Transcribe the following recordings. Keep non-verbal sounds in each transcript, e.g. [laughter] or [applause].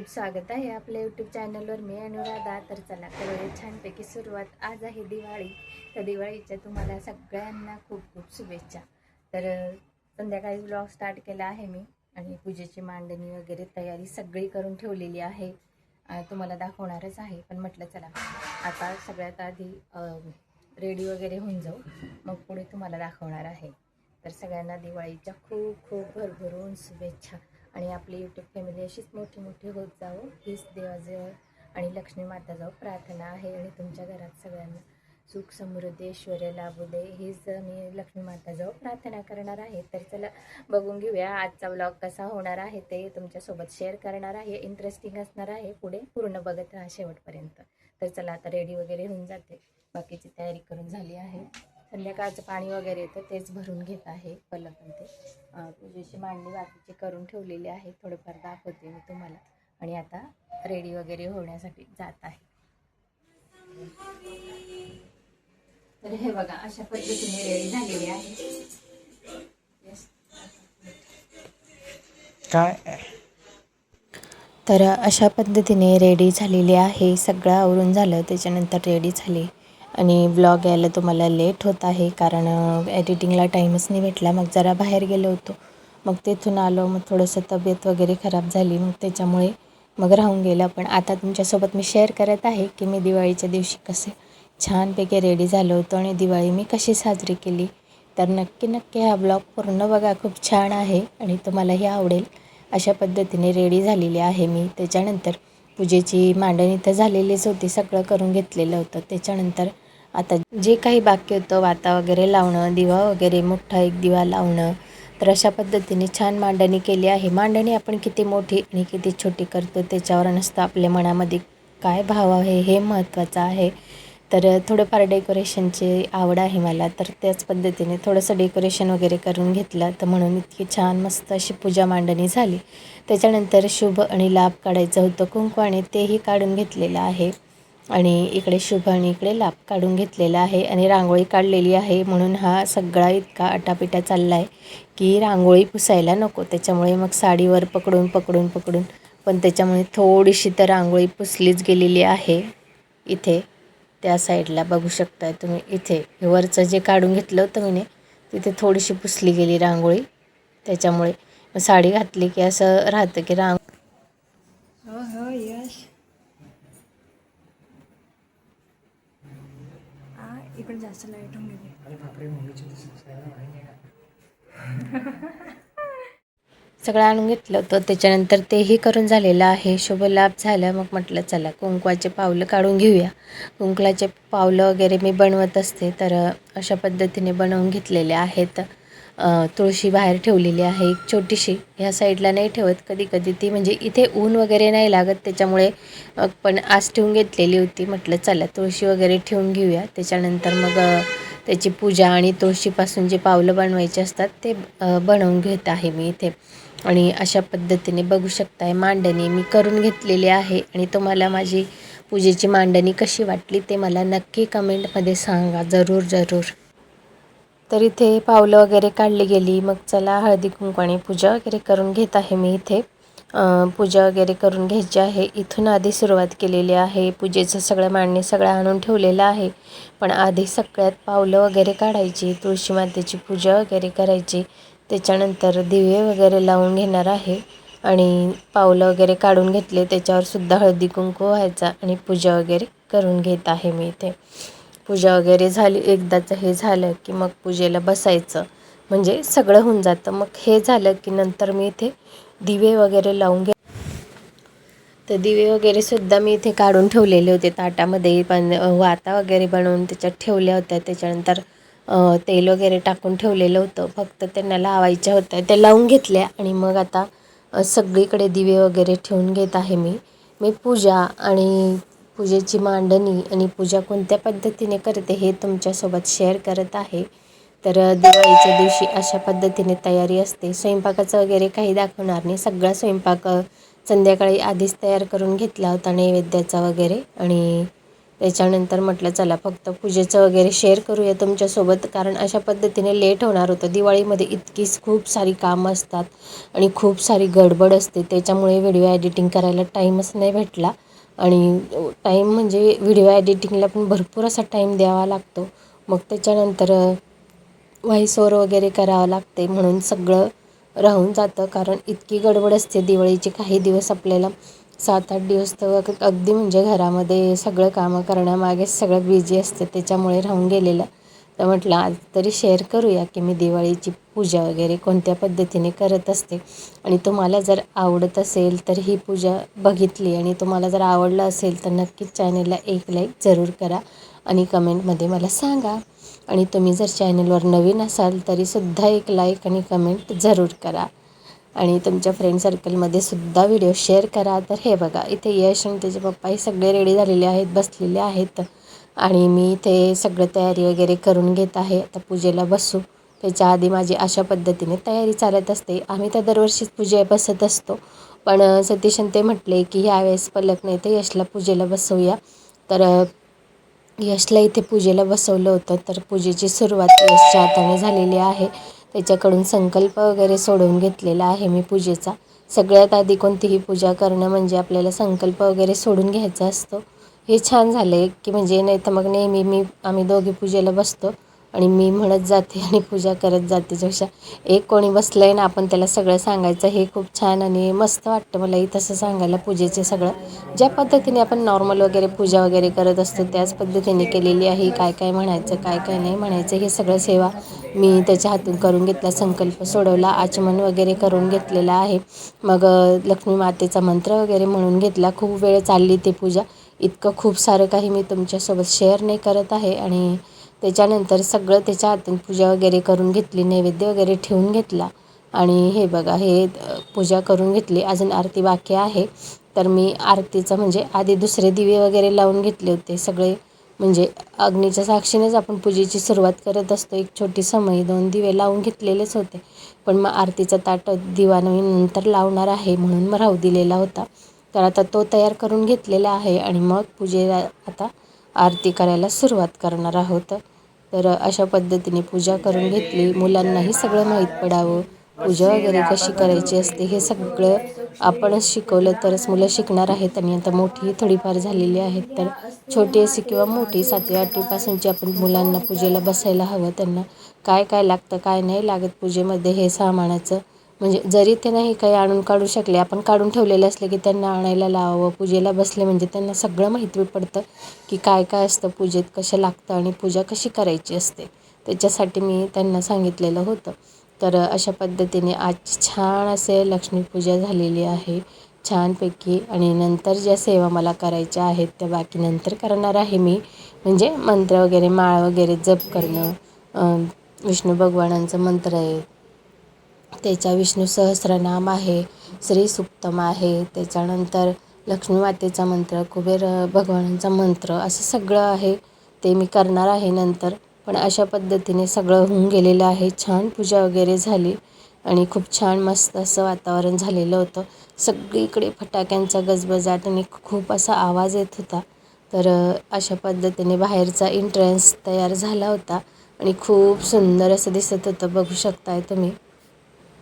खूप स्वागत आहे. आपल्या यूट्यूब चॅनलवर मी अनुराधा तर चला करूया छानपैकी सुरुवात. आज आहे दिवाळी. तर दिवाळीच्या तुम्हाला सगळ्यांना खूप खूप शुभेच्छा. तर संध्याकाळी ब्लॉग स्टार्ट केला आहे मी आणि पूजेची मांडणी वगैरे तयारी सगळी करून ठेवलेली आहे. तुम्हाला दाखवणारच आहे. पण म्हटलं चला आता सगळ्यात आधी रेडी वगैरे होऊन जाऊ. मग पुढे तुम्हाला दाखवणार आहे. तर सगळ्यांना दिवाळीच्या खूप खूप भरभरून शुभेच्छा. आणि आपली यूट्यूब फॅमिली अशीच मोठी मोठी होत जावं. हीच देवाजवळ आणि लक्ष्मी माताजवळ प्रार्थना आहे आणि तुमच्या घरात सगळ्यांना सुख समृद्धी ऐश्वर्य लाभू दे. हीच मी लक्ष्मी माताजवळ प्रार्थना करणार आहे. तर चला बघून घेऊया आजचा व्लॉग कसा होणार आहे ते तुमच्यासोबत शेअर करणार आहे. इंटरेस्टिंग असणार आहे पुढे. पूर्ण बघत राहा शेवटपर्यंत. तर चला आता रेडी वगैरे होऊन जाते. बाकीची तयारी करून झाली आहे. संध्याकाळचं पाणी वगैरे येतं तेच भरून घेत आहे अं, पूजेची मांडणी बाकीची करून ठेवलेली आहे थोडंफार दाखवते मी तुम्हाला. आणि आता रेडी वगैरे होण्यासाठी जात आहे. तर हे बघा अशा पद्धतीने रेडी झालेली आहे. काय? तर अशा पद्धतीने रेडी झालेली आहे सगळं आवरून झालं त्याच्यानंतर रेडी झाली. आणि ब्लॉग यायला तुम्हाला लेट होत आहे कारण एडिटिंगला टाईमच नाही भेटला. मग जरा बाहेर गेलो होतो. मग तिथून आलो मग थोडंसं तब्येत वगैरे खराब झाली. मग त्याच्यामुळे मग राहून गेलं. पण आता तुमच्यासोबत मी शेअर करत आहे की मी दिवाळीच्या दिवशी कसे छानपैकी रेडी झालो होतो आणि दिवाळी मी कशी साजरी केली. तर नक्की नक्की हा ब्लॉग पूर्ण बघा. खूप छान आहे आणि तुम्हालाही आवडेल. अशा पद्धतीने रेडी झालेली आहे मी. त्याच्यानंतर पूजेची मांडणी तर झालेलीच होती. सगळं करून घेतलेलं होतं. त्याच्यानंतर आता जे काही बाकी होतं वाता वगैरे लावणं दिवा वगैरे मोठा एक दिवा लावणं तर अशा पद्धतीने छान मांडणी केली आहे. मांडणी आपण किती मोठी आणि किती छोटी करतो त्याच्यावर नसतं आपल्या मनामध्ये काय भाव आहे हे महत्त्वाचं आहे. तर थोडंफार डेकोरेशनची आवड आहे मला तर त्याच पद्धतीने थोडंसं डेकोरेशन वगैरे करून घेतलं. तर म्हणून इतकी छान मस्त अशी पूजा मांडणी झाली. त्याच्यानंतर शुभ आणि लाभ काढायचं होतं कुंकू आणि तेही काढून घेतलेलं आहे. आणि इकडे शुभाने इकडे लाभ काढून घेतलेला आहे आणि रांगोळी काढलेली आहे म्हणून हा सगळा इतका आटापिटा चालला आहे की रांगोळी पुसायला नको. त्याच्यामुळे मग साडीवर पकडून पकडून पकडून पण त्याच्यामुळे थोडीशी तर रांगोळी पुसलीच गेलेली आहे इथे. त्या साईडला बघू शकताय तुम्ही इथे. वरचं जे काढून घेतलं होतं मी तिथे थोडीशी पुसली गेली रांगोळी. त्याच्यामुळे मग साडी घातली की असं राहतं की रांग हो हो यश. इकडे जास्त लाइट होऊन गेली. अरे बापरे मम्मीची [laughs] सगळं आणून घेतलं होतं. त्याच्यानंतर तेही करून झालेलं आहे. शुभ लाभ झाला. मग म्हटलं चला कुंकवाचे पावलं काढून घेऊया. कुंकवाचे पावलं वगैरे मी बनवत असते तर अशा पद्धतीने बनवून घेतलेले आहेत. तुळशी बाहेर ठेवलेली आहे एक छोटीशी. ह्या साईडला नाही ठेवत कधी कधी ती. म्हणजे इथे ऊन वगैरे नाही लागत त्याच्यामुळे पण आज ठेवून घेतलेली होती. म्हटलं चला तुळशी वगैरे ठेवून घेऊया. त्याच्यानंतर मग त्याची पूजा आणि तुळशीपासून जे पावलं बनवायचे असतात ते बनवून घेत आहे मी इथे. आणि अशा पद्धतीने बघू शकताय मांडणी मी करून घेतलेली आहे. आणि तुम्हाला माझी पूजेची मांडणी कशी वाटली ते मला नक्की कमेंटमध्ये सांगा. जरूर जरूर. तर इथे पावलं वगैरे काढली गेली. मग चला हळदी कुंकवाणी पूजा वगैरे करून घेत आहे मी इथे. पूजा वगैरे करून घ्यायची आहे. इथून आधी सुरुवात केलेली आहे. पूजेचं सगळं मांडणी सगळं आणून ठेवलेलं आहे. पण आधी सगळ्यात पावलं वगैरे काढायची तुळशी मातेची पूजा वगैरे करायची. त्याच्यानंतर दिवे वगैरे लावून घेणार आहे. आणि पावलं वगैरे काढून घेतले. त्याच्यावर सुद्धा हळदी कुंकू व्हायचा आणि पूजा वगैरे करून घेत आहे मी इथे. पूजा वगैरे झाली एकदाचं हे झालं की मग पूजेला बसायचं. म्हणजे सगळं होऊन जातं. मग हे झालं की नंतर मी इथे दिवे वगैरे लावून घे तर दिवे वगैरे सुद्धा मी इथे काढून ठेवलेले होते ताटामध्ये. पण वाता वगैरे बनवून त्याच्यात ठेवल्या होत्या. त्याच्यानंतर तेल वगैरे टाकून ठेवलेलं होतं. फक्त त्यांना लावायच्या होत्या. त्या लावून घेतल्या आणि मग आता सगळीकडे दिवे वगैरे ठेवून घेत आहे मी. मी पूजा आणि पूजेची मांडणी आणि पूजा कोणत्या पद्धतीने करते हे तुमच्यासोबत शेअर करत आहे. तर दिवाळीच्या दिवशी अशा पद्धतीने तयारी असते. स्वयंपाकाचं वगैरे काही दाखवणार नाही. सगळा स्वयंपाक संध्याकाळी आधीच तयार करून घेतला होता नैवेद्याचा वगैरे. आणि त्याच्यानंतर म्हटलं चला फक्त पूजेचं वगैरे शेअर करूया तुमच्यासोबत. कारण अशा पद्धतीने लेट होणार होतं. दिवाळीमध्ये इतकीच खूप सारी कामं असतात आणि खूप सारी गडबड असते. त्याच्यामुळे व्हिडिओ एडिटिंग करायला टाईमच नाही भेटला. आणि टाईम म्हणजे व्हिडिओ एडिटिंगला पण भरपूर असा टाईम द्यावा लागतो. मग त्याच्यानंतर व्हॉईस ओवर वगैरे करावं लागते म्हणून सगळं राहून जातं. कारण इतकी गडबड असते दिवाळीचे काही दिवस आपल्याला. सात आठ दिवस तर अगदी म्हणजे घरामध्ये सगळं कामं करण्यामागेच सगळं बिझी असते. त्याच्यामुळे राहून गेलेलं. तर म्हटलं आज तरी शेअर करूया की मी दिवाळीची पूजा वगैरे कोणत्या पद्धतीने करत असते. आणि तुम्हाला जर आवडत असेल तर ही पूजा बघितली आणि तुम्हाला जर आवडलं असेल तर नक्कीच चॅनलला एक लाईक जरूर करा आणि कमेंटमध्ये मला सांगा. आणि तुम्ही जर चॅनलवर नवीन असाल तरीसुद्धा एक लाईक आणि कमेंट जरूर करा. आणि तुमच्या फ्रेंड सर्कलमध्ये सुद्धा व्हिडिओ शेअर करा. तर हे बघा इथे यश आणि त्याचे पप्पा हे सगळे रेडी झालेले आहेत बसलेले आहेत. आणि मी इथे सगळं तयारी वगैरे करून घेत आहे. आता पूजेला बसू. त्याच्या आधी माझी अशा पद्धतीने तयारी चालत असते. आम्ही तर दरवर्षीच पूजे बसत असतो. पण सतीशन ते म्हटले की ह्यावेळेस पलक नाही तर यशला पूजेला बसवूया. तर यशला इथे पूजेला बसवलं होतं. तर पूजेची सुरुवात यशच्या हाताने झालेली आहे. त्याच्याकडून संकल्प वगैरे सोडवून घेतलेला आहे मी पूजेचा. सगळ्यात आधी कोणतीही पूजा करणं म्हणजे आपल्याला संकल्प वगैरे सोडून घ्यायचा असतो. हे छान झालं आहे की म्हणजे नाही तर मग नेहमी मी आम्ही दोघे पूजेला बसतो आणि मी म्हणत जाते आणि पूजा करत जाते. जशा एक कोणी बसलं आहे ना आपण त्याला सगळं सांगायचं. हे खूप छान आणि मस्त वाटतं मलाही तसं सांगायला पूजेचे सगळं. ज्या पद्धतीने आपण नॉर्मल वगैरे पूजा वगैरे करत असतो त्याच पद्धतीने केलेली आहे. काय काय म्हणायचं काय काय नाही म्हणायचं. हे सगळं सेवा मी त्याच्या हातून करून घेतला संकल्प सोडवला आचमन वगैरे करून घेतलेला आहे. मग लक्ष्मी मातेचा मंत्र वगैरे म्हणून घेतला. खूप वेळ चालली ती पूजा. इतकं खूप सारं काही मी तुमच्यासोबत शेअर नाही करत आहे आणि त्याच्यानंतर सगळं त्याच्या हातून पूजा वगैरे करून घेतली नैवेद्य वगैरे ठेवून घेतला. आणि हे बघा हे पूजा करून घेतली. अजून आरती बाकी आहे. तर मी आरतीचं म्हणजे आधी दुसरे दिवे वगैरे लावून घेतले होते. सगळे म्हणजे अग्नीच्या साक्षीनेच आपण पूजेची सुरुवात करत असतो. एक छोटी समय दोन दिवे लावून घेतलेलेच होते. पण मग आरतीचा ताट दिवा नंतर लावणार आहे म्हणून मग राहू दिलेला होता. तर आता तो तयार करून घेतलेला आहे आणि मग पूजेला आता आरती करायला सुरुवात करणार आहोत. तर अशा पद्धतीने पूजा करून घेतली. मुलांनाही सगळं माहीत पडावं. पूजा वगैरे कशी करायची असते हे सगळं आपणच शिकवलं. तरच मुलं शिकणार आहेत आणि आता मोठीही थोडीफार झालेली आहेत. तर छोटी अशी किंवा मोठी सातवी आठवीपासूनची आपण मुलांना पूजेला बसायला हवं. त्यांना काय काय लागतं काय नाही लागत पूजेमध्ये हे सामानाचं. म्हणजे जरी ते नाही काही आणून काढू शकले आपण काढून ठेवलेले असले की त्यांना आणायला लावावं पूजेला बसले म्हणजे त्यांना सगळं माहिती पडतं की काय काय असतं पूजेत कसं लागतं आणि पूजा कशी करायची असते. त्याच्यासाठी मी त्यांना सांगितलेलं होतं. तर अशा पद्धतीने आज छान असे लक्ष्मीपूजा झालेली आहे. छानपैकी आणि नंतर ज्या सेवा मला करायच्या आहेत त्या बाकी नंतर करणार आहे मी. म्हणजे मंत्र वगैरे माळ वगैरे जप करणं विष्णू भगवानांचं मंत्र आहे त्याच्या विष्णू सहस्रनाम आहे श्री सुक्तम आहे त्याच्यानंतर लक्ष्मी मातेचा मंत्र कुबेर भगवानांचा मंत्र असं सगळं आहे. ते मी करणार आहे नंतर पण अशा पद्धतीने सगळं होऊन गेलेलं आहे. छान पूजा वगैरे झाली आणि खूप छान मस्त असं वातावरण झालेलं होतं. सगळीकडे फटाक्यांचा गजबजाट आणि खूप असा आवाज येत होता. तर अशा पद्धतीने बाहेरचा एंट्रन्स तयार झाला होता आणि खूप सुंदर असं दिसत होतं. बघू शकताय तुम्ही.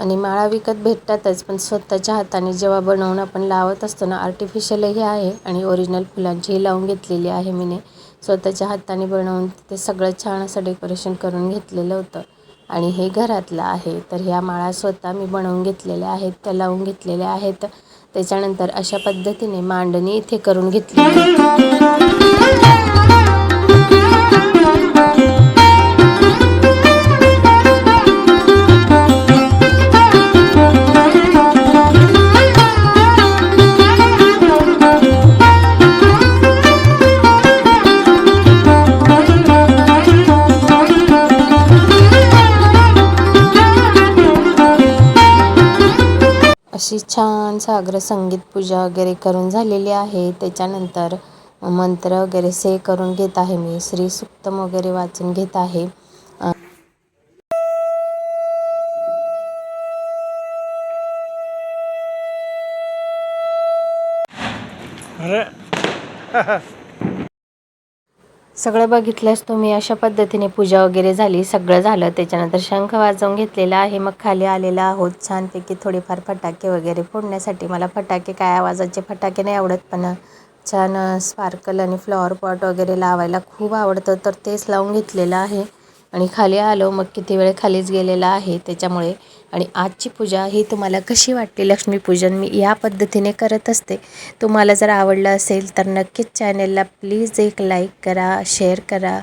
आणि माळा विकत भेटतातच पण स्वतःच्या हाताने जेव्हा बनवून आपण लावत असतो ना आर्टिफिशियलही आहे आणि ओरिजिनल फुलांचीही लावून घेतलेली आहे मीने. स्वतःच्या हाताने बनवून ते सगळं छान असं डेकोरेशन करून घेतलेलं होतं. आणि हे घरातलं आहे तर ह्या माळा स्वतः मी बनवून घेतलेल्या आहेत त्या लावून घेतलेल्या आहेत. त्याच्यानंतर अशा पद्धतीने मांडणी इथे करून घेतली. अशी छान सागर संगीत पूजा वगैरे करून झालेली आहे. त्याच्यानंतर मंत्र वगैरे से करून घेत आहे मी. श्री सुक्तम वगैरे वाचून घेत आहे. अरे. [laughs] सगळं बघितलंच तुम्ही अशा पद्धतीने पूजा वगैरे झाली सगळं झालं. त्याच्यानंतर शंख वाजवून घेतलेला आहे मग खाली आलेला आहोत छानपैकी थोडेफार फटाके वगैरे फोडण्यासाठी. मला फटाके काय आवाजाचे फटाके नाही आवडत पण छान स्पार्कल आणि फ्लॉवर पॉट वगैरे लावायला खूप आवडतं. तर तेच लावून घेतलेलं आहे. आणि खाली आलो मग किती वेळ खालीच गेलेला आहे त्याच्यामुळे आणि आजची पूजा ही तुम्हाला कशी वाटली? लक्ष्मीपूजन मी या पद्धतीने करत असते. तुम्हाला जर आवडलं असेल तर नक्कीच चॅनेलला प्लीज एक लाईक करा शेअर करा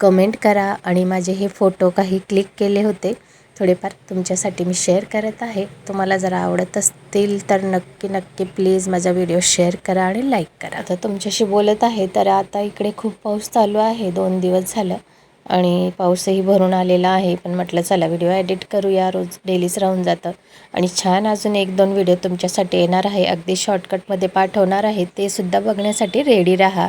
कमेंट करा आणि माझे हे फोटो काही क्लिक केले होते. थोडेफार तुमच्यासाठी मी शेअर करत आहे. तुम्हाला जर आवडत असतील तर नक्की नक्की प्लीज माझा व्हिडिओ शेअर करा आणि लाईक करा. आता तुमच्याशी बोलत आहे तर आता इकडे खूप पाऊस चालू आहे. दोन दिवस झालं. आणि पाऊसही भरून आलेला आहे पण म्हटलं चला व्हिडिओ एडिट करूया रोज डेलीच राहून जातं. आणि छान अजून एक दोन व्हिडिओ तुमच्यासाठी येणार आहे अगदी शॉर्टकटमध्ये पाठवणार आहे ते सुद्धा बघण्यासाठी रेडी राहा.